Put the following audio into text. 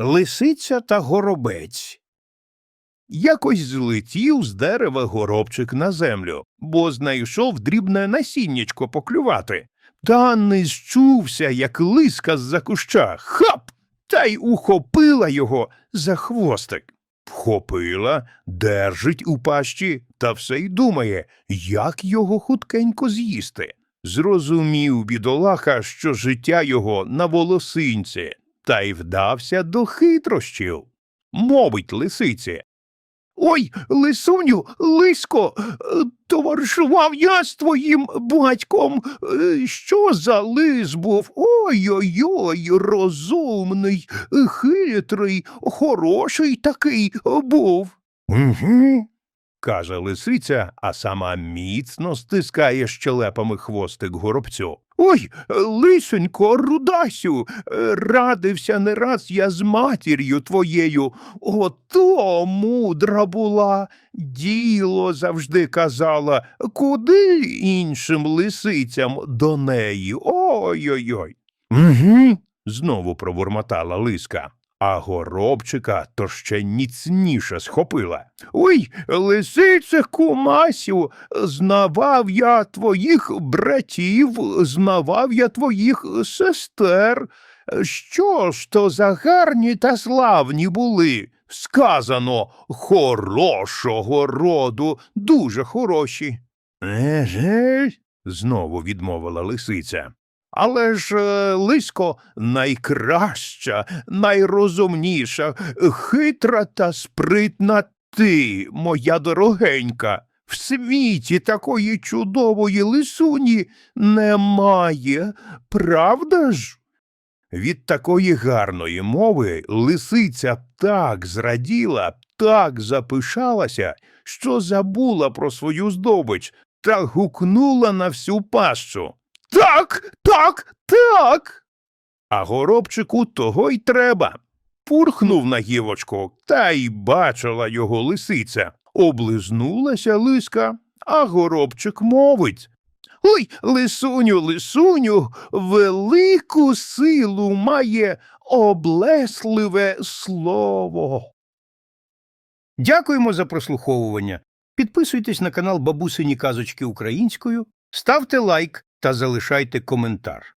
Лисиця та горобець. Якось злетів з дерева горобчик на землю, бо знайшов дрібне насіннячко поклювати. Та не зчувся, як лиска з-за куща. Хап! Та й ухопила його за хвостик. Вхопила, держить у пащі та все й думає, як його хуткенько з'їсти. Зрозумів бідолаха, що життя його на волосинці, та й вдався до хитрощів. Мовить лисиці. Ой, лисуню, лисько, е, товаришував я з твоїм батьком. Е, Що за лис був? Ой-ой-ой, розумний, хитрий, хороший такий був. Угу. каже лисиця, а сама міцно стискає щелепами хвостик горобцю. Ой, лисенько, рудасю, е, радився не раз я з матір'ю твоєю. Ото мудра була, діло завжди казала, куди іншим лисицям до неї. Ой-ой-ой. Угу. знову пробурмотала лиска. А горобчика то ще ніцніше схопила. Ой, лисице кумасю, знавав я твоїх братів, знавав я твоїх сестер. Що ж то за гарні та славні були? Сказано, хорошого роду, дуже хороші. Еге, знову відмовила лисиця. Але ж, е, лисько, найкраща, найрозумніша, хитра та спритна ти, моя дорогенька. В світі такої чудової лисуні немає, правда ж? Від такої гарної мови лисиця так зраділа, так запишалася, що забула про свою здобич та гукнула на всю пащу. Так, так, так. А горобчику того й треба. Пурхнув на гівочку, та й бачила його лисиця. Облизнулася лиска, а горобчик мовить. Ой, лисуню, лисуню, велику силу має облесливе слово. Дякуємо за прослуховування. Підписуйтесь на канал Бабусині Казочки Українською, ставте лайк та залишайте коментар.